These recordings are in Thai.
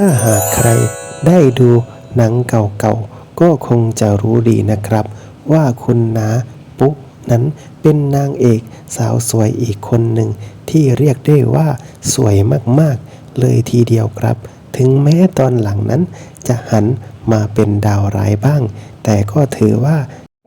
ถ้าหากใครได้ดูหนังเก่าๆ ก็คงจะรู้ดีนะครับ ว่าคุณนาปุ๊นั้นเป็นนางเอกสาวสวยอีกคนหนึ่ง ที่เรียกได้ว่าสวยมากๆ เลยทีเดียวครับ ถึงแม้ตอนหลังนั้นจะหันมาเป็นดาวร้ายบ้าง แต่ก็ถือว่า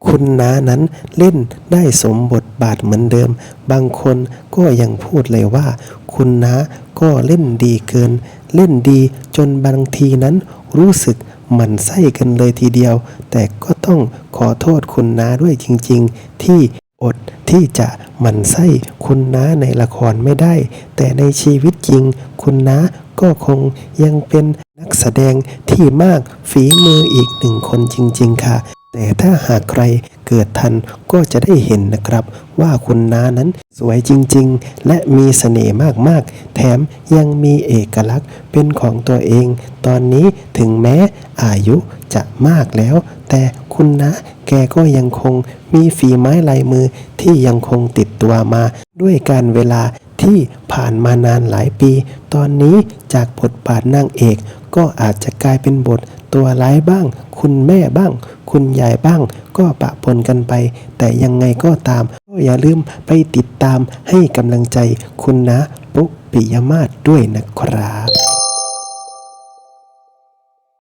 คุณน้านั้นเล่นได้สมบทบาทเหมือนเดิม บางคนก็ยังพูดเลยว่า คุณน้าก็เล่นดีเกิน เล่นดีจนบางทีนั้นรู้สึกหมันไส้กันเลยทีเดียว แต่ก็ต้องขอโทษคุณน้าด้วยจริง ๆ ที่อดที่จะหมั่นไส้คุณน้าในละครไม่ได้ แต่ในชีวิตจริง คุณน้าก็คงยังเป็นนักแสดงที่มากฝีมืออีกหนึ่งคนจริง ๆ ค่ะ แต่ถ้าหากใครเกิดทันก็จะได้เห็นนะครับ ว่าคุณน้านั้นสวยจริงๆ และมีเสน่ห์มากๆ แถมยังมีเอกลักษณ์เป็นของตัวเอง ตอนนี้ถึงแม้อายุจะมากแล้ว แต่คุณน้าแกก็ยังคงมีฝีไม้ลายมือที่ยังคงติดตัวมา ด้วยการเวลาที่ผ่านมานานหลายปี ตอนนี้จากบทบาทนางเอกก็อาจจะกลายเป็นบท ตัวร้ายบ้าง คุณแม่บ้าง คุณยายบ้าง ก็ปะปนกันไป แต่ยังไงก็ตามก็อย่าลืมไปติดตามให้กำลังใจคุณนะปุ๊ปิยมาศด้วยนะครับ